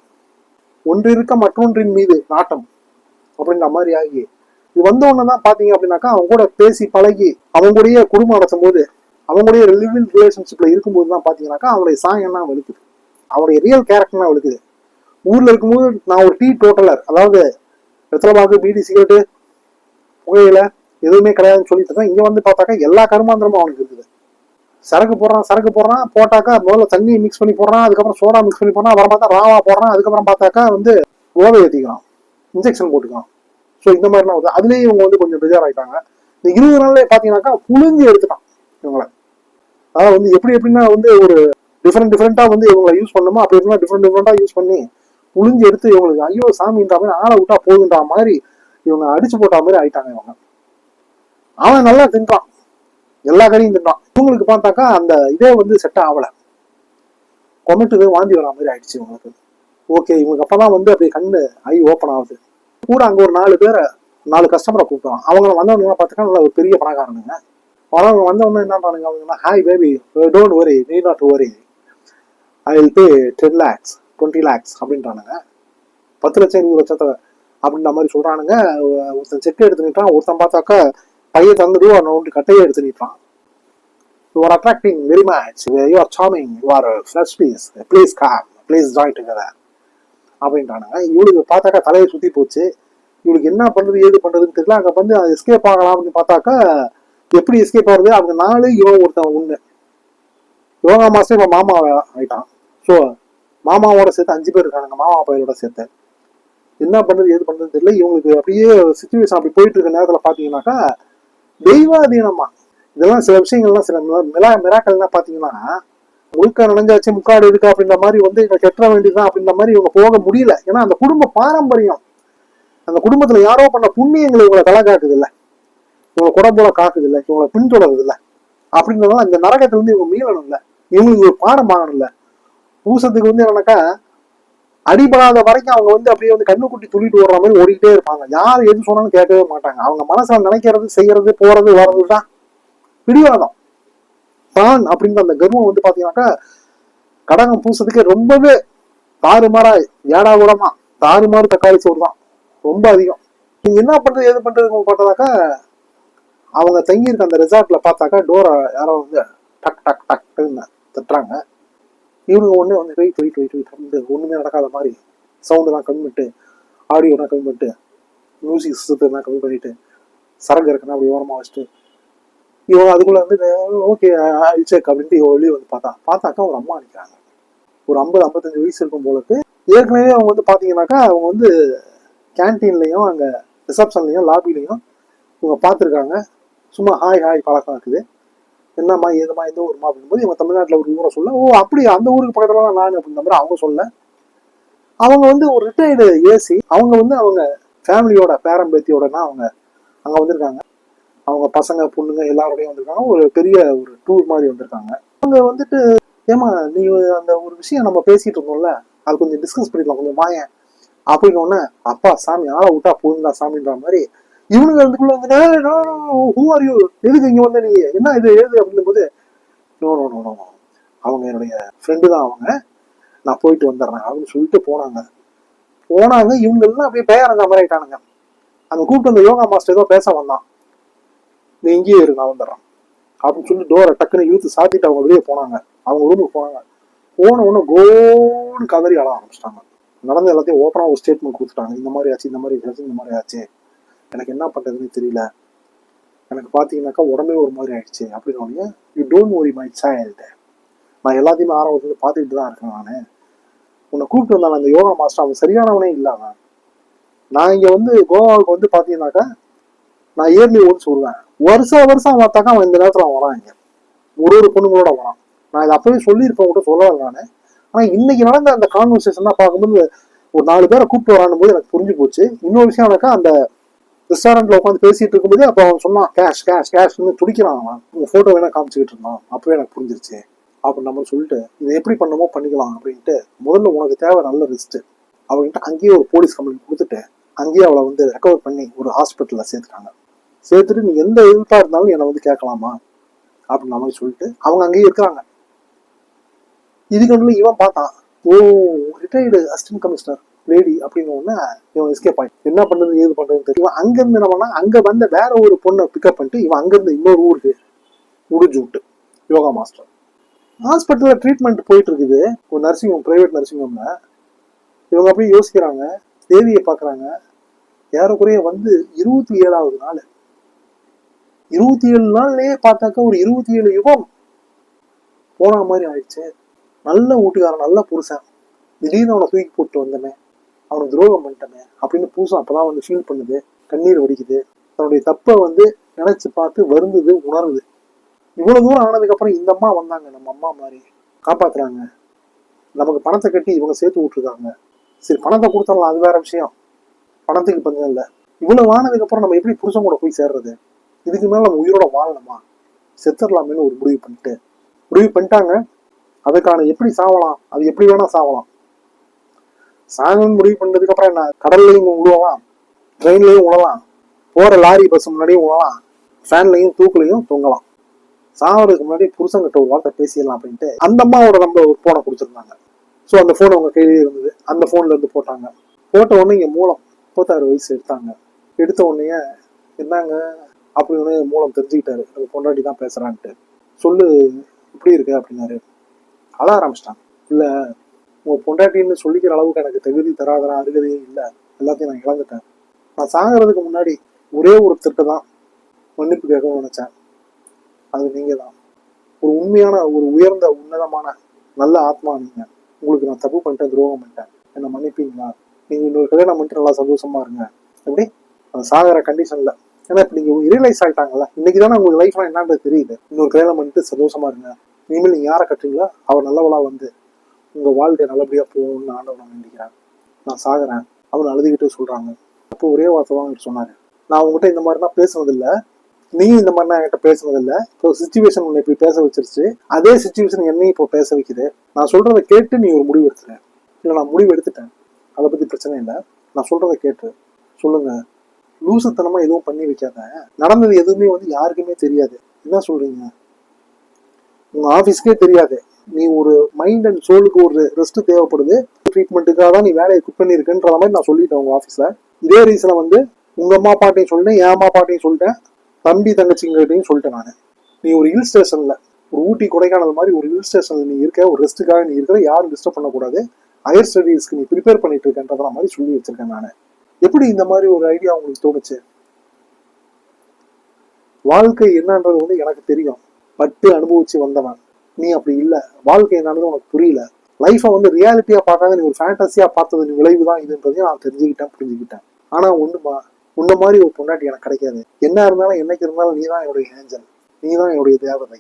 ஒன்று இருக்க மற்றொன்றின் மீது நாட்டம். அப்படின்ற மாதிரி ஆகி. இது வந்த உடனே தான் பாத்தீங்க அப்படின்னாக்கா அவங்க கூட பேசி பழகி அவங்க கூடயே குடும்பம் நடத்தும் போது அவங்க கூடயே லிவிங் ரிலேஷன்ஷிப்ல இருக்கும்போது தான் பாத்தீங்கன்னாக்கா சாயம் தான் வலுக்குது. அவரோட ரியல் கேரக்டர்னா வெளுக்குது ஊர்ல இருக்கும்போது நான் ஒரு டீ டோட்டலர் அதாவது வெத்தலபாக்கு பீடி சிகரெட்டு புகையில எதுவுமே கிடையாதுன்னு சொல்லிட்டு இருக்கேன் இங்க வந்து பார்த்தாக்கா எல்லா கருமாந்திரமும் அவனுக்கு இருக்குது. சரக்கு போடுறான் சரக்கு போடுறான் போட்டாக்கா முதல்ல தண்ணியை மிக்ஸ் பண்ணி போடுறான் அதுக்கப்புறம் சோடா மிக்ஸ் பண்ணி போடுறான் அப்புறம் பார்த்தா ராவா போடுறான் அதுக்கப்புறம் பார்த்தாக்கா வந்து ஓவை ஏற்றிக்கிறான் இன்ஜெக்ஷன் போட்டுக்கலாம் ஸோ இந்த மாதிரிலாம் வந்து அதுலேயே இவங்க வந்து கொஞ்சம் பெஜார் இந்த இருபது நாள்லயே பார்த்தீங்கன்னாக்கா புழிஞ்சு எடுத்துட்டான் இவங்களை. அதாவது வந்து எப்படி எப்படின்னா வந்து ஒரு டிஃப்ரெண்ட் டிஃப்ரெண்ட்டாக வந்து இவங்களை யூஸ் பண்ணணுமோ அப்படி எப்படின்னா டிஃப்ரெண்ட் டிஃப்ரெண்ட்டாக யூஸ் பண்ணி புழிஞ்சு எடுத்து இவங்களுக்கு ஐயோ சாமின்ற மாதிரி ஆளை விட்டா போதுன்ற மாதிரி இவங்க அடிச்சு போட்ட மாதிரி ஆயிட்டாங்க இவங்க. அவன் நல்லா தின்றான். எல்லா கடையும் தின்றான். இவங்களுக்கு பார்த்தாக்கா அந்த இதே வந்து செட் ஆகல. கொமிட்டுது வாந்தி வர மாதிரி ஆயிடுச்சு இவங்களுக்கு. ஓகே இவங்களுக்கு அப்பதான் வந்து அப்படியே கண்ணு ஐ ஓப்பன் ஆகுது. கூட அங்க ஒரு நாலு பேரை நாலு கஸ்டமரை கூப்பிட்டோம் அவங்க வந்தவங்க பார்த்தாக்கா நல்ல ஒரு பெரிய பணக்காரனுங்க. வரவங்க வந்தவங்க என்ன பண்ணுங்க அவங்க hi baby don't worry need not worry I will pay ten lakhs twenty lakhs அப்படின்றானுங்க. பத்து லட்சம் இருபது லட்சத்தை அப்படின்ற மாதிரி சொல்றானுங்க. ஒருத்தன் செக் எடுத்து நிட்டான் ஒருத்தன் பார்த்தாக்கா பைய தந்துட்டு அவன் ஒன்று கட்டையை எடுத்து நிட்டான் you are attracting very much you are charming you are fresh please please come please join together அப்படின்றானுங்க. இவளுக்கு பார்த்தாக்கா தலையை சுற்றி போச்சு. இவளுக்கு என்ன பண்ணுறது ஏது பண்ணுறதுன்னு தெரியல. அங்கே வந்து எஸ்கேப் ஆகலாம் அப்படின்னு பார்த்தாக்கா எப்படி எஸ்கேப் ஆகுது? அவங்க நாலு இவன் ஒருத்தன் ஒன்று யோகா மாஸ்டர் இப்போ மாமா ஆயிட்டான். ஸோ மாமாவோட சேர்த்து அஞ்சு பேர் இருக்கானுங்க. மாமா பையனோட சேர்த்து. என்ன பண்ணுறது எது பண்ணுறது தெரியல. இவங்களுக்கு அப்படியே சுச்சுவேஷன் அப்படி போயிட்டு இருக்க நேரத்தில் பார்த்தீங்கன்னாக்கா தெய்வாதீனமா இதெல்லாம் சில விஷயங்கள்லாம் சில மிரா- மிரா மிராக்கள்லாம் பாத்தீங்கன்னா முழுக்க நினைஞ்சாச்சு முக்காடு இருக்கா அப்படின்ற மாதிரி வந்து இவங்க கெட்ட வேண்டியதுதான் அப்படின்ற மாதிரி இவங்க போக முடியல. ஏன்னா அந்த குடும்ப பாரம்பரியம். அந்த குடும்பத்தில் யாரோ பண்ண புண்ணியங்களை இவங்களை தலை காக்குது இல்லை இவங்களை குடம்போல காக்குது இல்லை இவங்களை பின்தொடருது இல்லை அப்படின்றதுனால இந்த நரகத்துல இருந்து இவங்க மீளணும் இல்லை இவங்களுக்கு ஒரு பாடம் ஆகணும் இல்லை பூசத்துக்கு வந்து என்னன்னாக்கா அடிபடாத வரைக்கும் அவங்க வந்து அப்படியே வந்து கண்ணுக்குட்டி துள்ளிட்டு ஓடுற மாதிரி ஓடிக்கிட்டே இருப்பாங்க. யார் எது சொன்னாலும் கேட்கவே மாட்டாங்க. அவங்க மனசுல நினைக்கிறது செய்யறது போறது வர்றது தான் பிடிவாதம். தான் அப்படின்ற அந்த கர்வம் வந்து பாத்தீங்கன்னாக்கா கடகம் பூசத்துக்கு ரொம்பவே தாறுமாறா ஏடா கூடமா தாறுமாறு தக்காளி சோறு தான். ரொம்ப அதிகம். நீங்க என்ன பண்றது எது பண்றது பார்த்தாக்கா அவங்க தங்கியிருக்க அந்த ரிசார்ட்ல பார்த்தாக்கா டோரை யாரோ வந்து டக் டக் டக்குன்னு தட்டுறாங்க. இவனுக்கு ஒன்றே வந்து வெயிட் வெயிட் வெயிட் வெயிட் வந்து ஒன்றுமே நடக்காத மாதிரி சவுண்டெல்லாம் கம்மி பண்ணிட்டு ஆடியோலாம் கம்மி பண்ணிட்டு மியூசிக் சிஸ்டத்தெல்லாம் கம்மி பண்ணிட்டு சரங்கு இருக்குன்னா அப்படி ஓரமாக வச்சுட்டு இவன் அதுக்குள்ளே வந்து ஓகே அழிச்சேக் அப்படின்ட்டு இவன் வெளியே வந்து பார்த்தா பார்த்தாக்கா ஒரு அம்மா நிற்கிறாங்க ஒரு ஐம்பது ஐம்பத்தஞ்சு வயசு இருக்கும் போலக்கு ஏற்கனவே அவங்க வந்து பார்த்தீங்கன்னாக்கா அவங்க வந்து கேன்டீன்லையும் அங்கே ரிசப்ஷன்லையும் லாபிலையும் இவங்க பார்த்துருக்காங்க. சும்மா ஹாய் ஹாய் பழக்கம் இருக்குது. என்னம்மா ஏதும்மா எந்த ஊருமா அப்படிங்கும்போது இவங்க தமிழ்நாட்டில் ஒரு ஊரை சொல்ல ஓ அப்படி அந்த ஊருக்கு பக்கத்துல தான் நான் அப்படின்ற மாதிரி அவங்க சொல்ல. அவங்க வந்து ஒரு ரிட்டையர்டு ஏசி அவங்க வந்து அவங்க ஃபேமிலியோட பேரம்பேத்தியோடனா அவங்க அங்கே வந்திருக்காங்க. அவங்க பசங்க பொண்ணுங்க எல்லாரோடையும் வந்திருக்காங்க. ஒரு பெரிய ஒரு டூர் மாதிரி வந்திருக்காங்க. அவங்க வந்துட்டு ஏமா நீ அந்த ஒரு விஷயம் நம்ம பேசிட்டு இருந்தோம்ல அது கொஞ்சம் டிஸ்கஸ் பண்ணிக்கலாம் கொஞ்சம் மாயன் அப்படின்னு உடனே அப்பா சாமி ஆளை விட்டா போதுங்களா சாமின்ற மாதிரி இவனுங்க அதுக்குள்ள வந்து ஹூ ஆர் யூ எதுக்கு இங்க வந்த நீ? என்ன இது? ஏது அப்படின்னும் போது நோ நோ நோ நோ அவங்க என்னுடைய ஃப்ரெண்டு தான் அவங்க. நான் போயிட்டு வந்துடுறேன். அப்படின்னு சொல்லிட்டு போனாங்க. போனாங்க. இவங்க எல்லாம் அப்படியே பேரங்க மாதிரி ஆயிட்டானுங்க. அந்த கூப்பிட்டு அந்த யோகா மாஸ்டர் ஏதோ பேச வந்தான். நீ இங்கேயே இரு நான் வந்துடுறேன். அப்படின்னு சொல்லி டோரை டக்குன்னு இழுத்து சாத்திட்டு அவங்க வெளியே போனாங்க. அவங்க ரூமுக்கு போனாங்க. போன உடனே கோன்னு கதறி அழ ஆரம்பிச்சிட்டாங்க. நடந்த எல்லாத்தையும் ஓப்பனாக ஒரு ஸ்டேட்மெண்ட் கொடுத்துட்டாங்க. இந்த மாதிரி ஆச்சு இந்த மாதிரி ஆச்சு இந்த மாதிரி ஆச்சு. எனக்கு என்ன பண்ணுறதுன்னு தெரியல. எனக்கு பார்த்தீங்கன்னாக்கா உடம்பே ஒரு மாதிரி ஆயிடுச்சு. அப்படின்னு உடனே you don't worry my child நான் எல்லாத்தையுமே ஆரம்பத்துல பார்த்துக்கிட்டு தான் இருக்கேன் நான். உன்னை கூப்பிட்டு வந்தான் அந்த யோகா மாஸ்டர் அவன் சரியானவனே இல்லை அவன். நான் இங்கே வந்து கோவாவுக்கு வந்து பார்த்தீங்கன்னாக்கா நான் இயர்லி ஒன்ஸ் வருவேன் வருஷம் வருஷம் பார்த்தாக்கா அவன் இந்த நேரத்தில் அவன் வரான் இங்கே. ஒரு ஒரு பொண்ணுங்களோட வரான். நான் இதை அப்பவே சொல்லியிருப்பேன் கூட சொல்லலை நான். ஆனால் இன்னைக்கு நடந்த அந்த கான்வர்சேஷன் தான் பார்க்கும்போது ஒரு நாலு பேரை கூப்பிட்டு வரான்னு போது எனக்கு புரிஞ்சு போச்சு. இன்னொரு விஷயம் எனக்கா அந்த ரெஸ்டாரண்ட்ல உட்காந்து பேசிட்டு இருக்கும்போது அப்போ அவன் சொன்னான் கேஷ் கேஷ் கேஷ்னு துடிக்கிறான் அவன். உங்க போட்டோ வேணா காமிச்சுக்கிட்டு இருந்தான். அப்பவே எனக்கு புரிஞ்சிருச்சு. அப்படின்னு நம்ம சொல்லிட்டு இதை எப்படி பண்ணணுமோ பண்ணிக்கலாம் அப்படின்ட்டு முதல்ல உனக்கு தேவை நல்ல ரிஸ்ட் அவங்ககிட்ட அங்கேயே ஒரு போலீஸ் கம்ப்ளைண்ட் கொடுத்துட்டு அங்கேயே அவளை வந்து ரெக்கவர் பண்ணி ஒரு ஹாஸ்பிட்டல்ல சேர்த்துட்டாங்க. சேர்த்துட்டு நீ எந்த எதிர்ப்பா இருந்தாலும் என்னை வந்து கேட்கலாமா? அப்படின்னு நம்ம சொல்லிட்டு அவங்க அங்கேயே இருக்கிறாங்க. இதுக்கு இவன் பார்த்தான் oh retired assistant commissioner lady அப்படின்னு ஒன்று இவன் எஸ்கேப் பாயிண்ட் என்ன பண்ணுறது ஏது பண்ணுறதுன்னு தெரியும் இவன் அங்கேருந்து என்ன பண்ணா அங்கே வந்த வேற ஒரு பொண்ணை பிக்கப் பண்ணிட்டு இவன் அங்கேருந்து இன்னொரு ஊருக்கு முடிஞ்சு விட்டு. யோகா மாஸ்டர் ஹாஸ்பிட்டலில் ட்ரீட்மெண்ட் போயிட்டு இருக்குது. ஒரு நர்சிங் ஹோம் ப்ரைவேட் நர்சிங் ஹோமில் இவங்க அப்படியே யோசிக்கிறாங்க. தேவியை பார்க்குறாங்க. ஏறக்குறைய வந்து இருபத்தி ஏழாவது நாள். இருபத்தி ஏழு நாள்லயே பார்த்தாக்கா ஒரு இருபத்தி ஏழு யுகம் போன மாதிரி ஆயிடுச்சு. நல்ல வீட்டுக்காரன் நல்ல புருஷன். திடீர்னு அவனை தூக்கி போட்டு வந்தமே அவனுக்கு துரோகம் பண்ணிட்டமே அப்படின்னு பூசம் அப்போதான் வந்து ஃபீல் பண்ணுது. கண்ணீர் வடிக்குது. தன்னுடைய தப்பை வந்து நினைச்சு பார்த்து வருந்தது உணருது. இவ்வளவு தூரம் ஆனதுக்கு அப்புறம் இந்த அம்மா வந்தாங்க. நம்ம அம்மா மாதிரி காப்பாத்துறாங்க. நமக்கு பணத்தை கட்டி இவங்க சேர்த்து விட்டுருக்காங்க. சரி பணத்தை கொடுத்தாலும் அது வேற விஷயம். பணத்துக்கு பஞ்சம் இல்லை. இவ்வளவு ஆனதுக்கு அப்புறம் நம்ம எப்படி புருஷன் கூட போய் சேர்றது? இதுக்கு மேல நம்ம உயிரோட வாழணுமா? செத்துடலாமேன்னு ஒரு முடிவு பண்ணிட்டு. முடிவு பண்ணிட்டாங்க. அதுக்கான எப்படி சாவலாம்? அது எப்படி வேணா சாவலாம். சாகணும்னு முடிவு பண்ணதுக்கு அப்புறம் என்ன? கடல்லையும் உழுவலாம். ட்ரெயின்லையும் உழலாம். போற லாரி பஸ் முன்னாடியும் உழலாம். ஃபேன்லையும் தூக்குலையும் தொங்கலாம். சாவறதுக்கு முன்னாடி புருஷன்கிட்ட ஒரு வார்த்தை பேசிடலாம் அப்படின்ட்டு அந்த அம்மாவோட நம்ம ஒரு போனை கொடுத்துருந்தாங்க. ஸோ அந்த ஃபோன் அவங்க கையிலேயே இருந்தது. அந்த ஃபோன்ல இருந்து போட்டாங்க. போட்ட உடனே இங்க மூலம் முப்பத்தாறு வயசு எடுத்தாங்க. எடுத்த உடனே என்னங்க? அப்படி உடனே மூலம் தெரிஞ்சுக்கிட்டாரு. அது பொண்டாட்டி தான் பேசுறான்ட்டு. சொல்லு இப்படி இருக்கு? அப்படின்னாரு. அழ ஆரம்பிச்சிட்டாங்க. இல்ல உங்க பொண்டாட்டின்னு சொல்லிக்கிற அளவுக்கு எனக்கு தகுதி தராதரா அருகதையே இல்லை. எல்லாத்தையும் நான் இழந்துட்டேன். நான் சாகிறதுக்கு முன்னாடி ஒரே ஒருத்தர்கிட்ட தான் மன்னிப்பு கேட்கணும்னு நினைச்சேன். அது நீங்க தான் ஒரு உண்மையான ஒரு உயர்ந்த உன்னதமான நல்ல ஆத்மா நீங்க. உங்களுக்கு நான் தப்பு பண்ணிட்டேன் துரோகம் பண்ணிட்டேன். என்ன மன்னிப்பீங்களா? நீங்க இன்னொரு கல்யாணம் பண்ணிட்டு நல்லா சந்தோஷமா இருங்க. எப்படி? அந்த சாகிற கண்டிஷன்ல ஏன்னா இப்ப நீங்க ரியலைஸ் ஆகிட்டாங்கல்ல இன்னைக்கு தானே உங்களுக்கு லைஃப்ல என்னன்றது தெரியுது. இன்னொரு கல்யாணம் பண்ணிட்டு சந்தோஷமா இருங்க. இனிமேல் நீங்க யாரை கட்டுறீங்களோ அவர் நல்லவளா வந்து உங்க வாழ்க்கை நல்லபடியா போகணும்னு ஆண்டவன் நான் வேண்டிக்கிறேன் நான் சாகுறேன். அவன் அழுதுகிட்டு சொல்றாங்க. அப்போ ஒரே வார்த்தை தான் அவர் சொன்னாரு. நான் உங்ககிட்ட இந்த மாதிரிலாம் பேசுனதில்லை. நீ இந்த மாதிரி என்கிட்ட பேசுனதில்ல. இப்போ சுச்சுவேஷன் உன்னை இப்படி பேச வச்சிருச்சு. அதே சுச்சுவேஷன் என்னையும் இப்போ பேச வைக்குது. நான் சொல்றதை கேட்டு நீ ஒரு முடிவு எடுத்துரு இல்லை நான் முடிவு எடுத்துட்டேன். அதை பத்தி பிரச்சனை இல்லை. நான் சொல்றதை கேட்டு சொல்லுங்க. லூசத்தனமா எதுவும் பண்ணி வைக்காத. நடந்தது எதுவுமே வந்து யாருக்குமே தெரியாது. என்ன சொல்றீங்க? உங்க ஆபீஸ்க்கே தெரியாது. நீ ஒரு மைண்ட் அண்ட் சோலுக்கு ஒரு ரெஸ்ட் தேவைப்படுது. ட்ரீட்மெண்ட்டுக்காக தான் நீ வேலையை குக் பண்ணியிருக்குன்ற மாதிரி நான் சொல்லிட்டேன் உங்க ஆஃபீஸில் இதே ரீசனை வந்து உங்க அம்மா அப்பாட்டையும் சொல்லிட்டேன் என் அம்மா பாட்டையும் சொல்லிட்டேன் தம்பி தங்கச்சிங்கிட்டையும் சொல்லிட்டேன் நான். நீ ஒரு ஹில் ஸ்டேஷனில் ஒரு ஊட்டி கொடைக்கானல் மாதிரி ஒரு ஹில் ஸ்டேஷனில் நீ இருக்க ஒரு ரெஸ்ட்டுக்காக நீ இருக்கிற யாரும் டிஸ்டர்ப் பண்ணக்கூடாது. ஹையர் ஸ்டடீஸ்க்கு நீ ப்ரிப்பேர் பண்ணிட்டு இருக்கன்ற மாதிரி சொல்லி வச்சிருக்கேன் நான். எப்படி இந்த மாதிரி ஒரு ஐடியா உங்களுக்கு தோணுச்சு? வாழ்க்கை என்னன்றது வந்து எனக்கு தெரியும். பட்டு அனுபவிச்சு வந்தவன். நீ அப்படி இல்லை. வாழ்க்கை என்னன்னு உனக்கு புரியல. லைஃப்பை வந்து ரியாலிட்டியா பார்க்காத நீ ஒரு ஃபேண்டஸியா பார்த்தது விளைவு தான் இதுன்றதையும் நான் தெரிஞ்சுக்கிட்டேன் புரிஞ்சுக்கிட்டேன். ஆனா ஒண்ணுமா உன்ன மாதிரி ஒரு பொண்டாட்டி எனக்கு கிடைக்காது. என்ன இருந்தாலும் என்னைக்கு இருந்தாலும் நீ தான் என்னுடைய ஏஞ்சல் நீ தான் என்னுடைய தேவதை.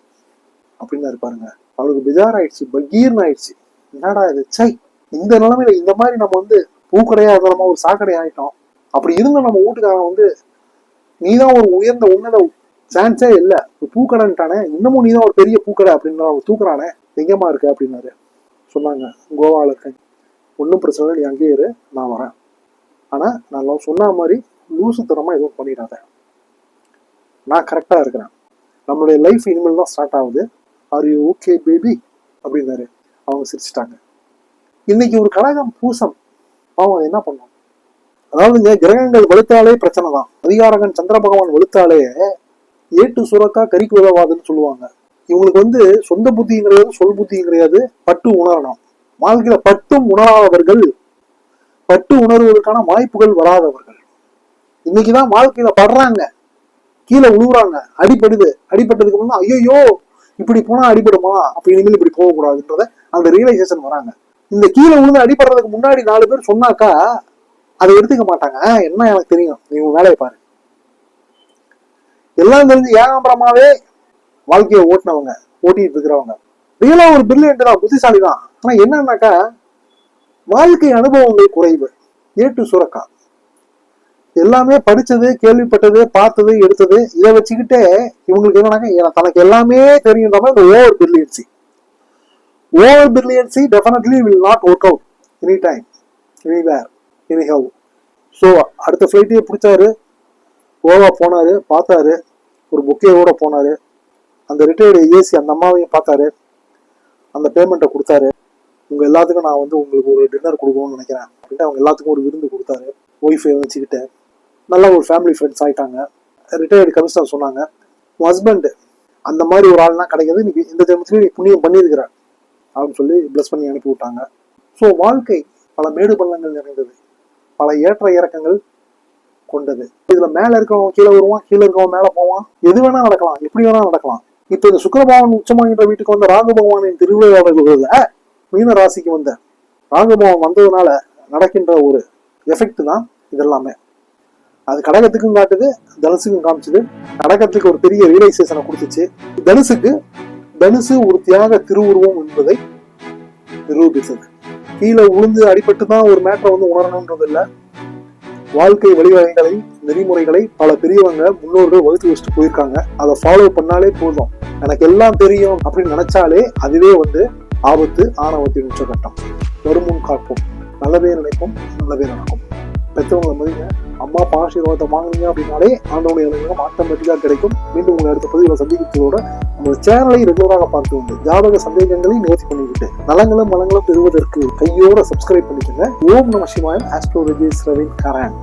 அப்படின்னு இருப்பாருங்க. அவளுக்கு பிஜார் ஆயிடுச்சு பகீர்னு ஆயிடுச்சு என்னடா இது? சை இந்த நிலைமையில இந்த மாதிரி நம்ம வந்து பூக்கடையா நம்ம ஒரு சாக்கடை ஆயிட்டோம். அப்படி இருந்த நம்ம வீட்டுக்காரன் வந்து நீதான் ஒரு உயர்ந்த உன்னத சான்ஸே இல்ல. ஒரு பூக்கடைன்ட்டானே இன்னமும் நீ தான் ஒரு பெரிய பூக்கடை அப்படின்னு அவர் தூக்குறானே எங்கேமா இருக்கு அப்படின்னாரு. சொன்னாங்க கோவாவில் இருக்கேன் ஒன்றும் பிரச்சனை இல்லை நீ அங்கேயே இரு நான் வரேன். ஆனா நான் சொன்ன மாதிரி லூசுத்தனமாக எதுவும் பண்ணிடாத. நான் கரெக்டா இருக்கிறேன். நம்மளுடைய லைஃப் இனிமேல் தான் ஸ்டார்ட் ஆகுது. ஆர் யூ ஓகே பேபி அப்படின்னாரு. அவங்க சிரிச்சிட்டாங்க. இன்னைக்கு ஒரு கழகம் பூசம். அவங்க என்ன பண்ணும்? அதாவதுங்க கிரகங்கள் வலுத்தாலே பிரச்சனை தான் அதிகாரகன் சந்திர பகவான் வலுத்தாலே ஏட்டு சுரக்கா கறிக்கு உதவாதுன்னு சொல்லுவாங்க. இவங்களுக்கு வந்து சொந்த புத்தியும் கிடையாது சொல் புத்தியும் கிடையாது பட்டு உணரணும். வாழ்க்கையில பட்டும் உணராதவர்கள் பட்டு உணர்வதற்கான வாய்ப்புகள் வராதவர்கள். இன்னைக்குதான் வாழ்க்கையில படுறாங்க. கீழே உழுவுறாங்க. அடிபடுது. அடிப்பட்டதுக்கு முன்னா ஐயோ இப்படி போனா அடிபடுமா? அப்ப இனிமேல் இப்படி போகக்கூடாதுன்றத அந்த ரியலைசேஷன் வராங்க. இந்த கீழே விழுந்து அடிபடுறதுக்கு முன்னாடி நாலு பேர் சொன்னாக்கா அதை எடுத்துக்க மாட்டாங்க. என்ன எனக்கு தெரியும். நீ உன் வேலையை பாரு. எல்லாம் தெரிஞ்சு ஏகாம்பரமாவே வாழ்க்கையை ஓட்டினவங்க ஓட்டிட்டு இருக்கிறவங்க. ரியலா ஒரு பிரில்லியன்ட் தான் புத்திசாலி தான் ஆனா என்னன்னாக்கா வாழ்க்கை அனுபவங்கள் குறைவு. ஏட்டு சுரக்கா. எல்லாமே படிச்சது கேள்விப்பட்டது பார்த்தது எடுத்தது இதை வச்சுக்கிட்டே இவங்களுக்கு என்னன்னாக்கா தனக்கு எல்லாமே தெரியுன்ற மாதிரி இந்த over brilliancy over brilliancy definitely will not work out any time anywhere anyhow so அடுத்த ஃப்ளைட்டே பிடிச்சாரு கோவா போனாரு பார்த்தாரு ஒரு புக்கேவோட போனார். அந்த ரிட்டையர்டு ஏசி அந்த அம்மாவையும் பார்த்தாரு. அந்த பேமெண்ட்டை கொடுத்தாரு. உங்கள் எல்லாத்துக்கும் நான் வந்து உங்களுக்கு ஒரு டின்னர் கொடுக்கணும்னு நினைக்கிறேன் அப்படின்ட்டு அவங்க எல்லாத்துக்கும் ஒரு விருந்து கொடுத்தாரு. ஒய்ஃபை வச்சுக்கிட்டு. நல்ல ஒரு ஃபேமிலி ஃப்ரெண்ட்ஸ் ஆகிட்டாங்க ரிட்டையர்டு கமிஷனர் சொன்னாங்க. உன் ஹஸ்பண்டு அந்த மாதிரி ஒரு ஆள்லாம் கிடைக்கிறது நீ இந்த ஜென்மத்துலேயும் நீ புண்ணியம் பண்ணியிருக்கிற அப்படின்னு சொல்லி ப்ளஸ் பண்ணி அனுப்பி விட்டாங்க. ஸோ வாழ்க்கை பல மேடு பள்ளங்கள் நிறைந்தது. பல ஏற்ற இறக்கங்கள் கொண்டது. இதுல மேல இருக்கவன் கீழே வருவான் கீழே இருக்கவன் மேல போவான். எது வேணா நடக்கலாம் எப்படி வேணா நடக்கலாம். இப்ப இந்த சுக்கிரபகவான் உச்சமாகின்ற வீட்டுக்கு வந்த ராகு பகவானின் திருவிளையாடல்கள்ல மீன ராசிக்கு வந்த ராகு பகவான் வந்ததுனால நடக்கின்ற ஒரு எஃபெக்ட் தான் இதெல்லாமே. அது கடகத்துக்கும் காட்டுது தனுசுக்கும் காமிச்சது. கடகத்துக்கு ஒரு பெரிய ரியலைசேஷனை கொடுத்துச்சு. தனுசுக்கு தனுசு ஒரு தியாக திருவுருவம் என்பதை நிரூபித்தது. கீழே உளுந்து அடிபட்டு தான் ஒரு மேட்டரை வந்து உணரணுன்றது இல்ல வாழ்க்கை வழிவகைகளை நெறிமுறைகளை பல பெரியவங்க முன்னோர்கள் வகுத்து வச்சுட்டு போயிருக்காங்க. அதை ஃபாலோ பண்ணாலே போதும். எனக்கு எல்லாம் தெரியும் அப்படின்னு நினைச்சாலே அதுவே வந்து ஆபத்து ஆணவத்தின் உச்சகட்டம். வருமுன் காப்போம். நல்லதே நினைப்போம் நல்லதே நடக்கும். பெற்றவங்களை மதிங்க அம்மா அப்பா ஆசீர்வாதத்தை வாங்குனீங்க அப்படின்னாலே ஆண்டவனுடைய அனுகிரகம் ஆட்டோமேட்டிக்காக கிடைக்கும். மீண்டும் உங்களை அடுத்த பதிவில் சந்திக்கிறதோட நம்ம சேனலை ரெகுலராக பார்த்து வந்து ஜாதக சந்தேகங்களையும் நிவர்த்தி பண்ணிக்கிட்டு நலங்களும் மலங்களும் பெறுவதற்கு கையோட சப்ஸ்கிரைப் பண்ணிக்கோங்க. ஓம் நம சிவாயம் ஆஸ்ட்ரோலஜி ரவின் கரன்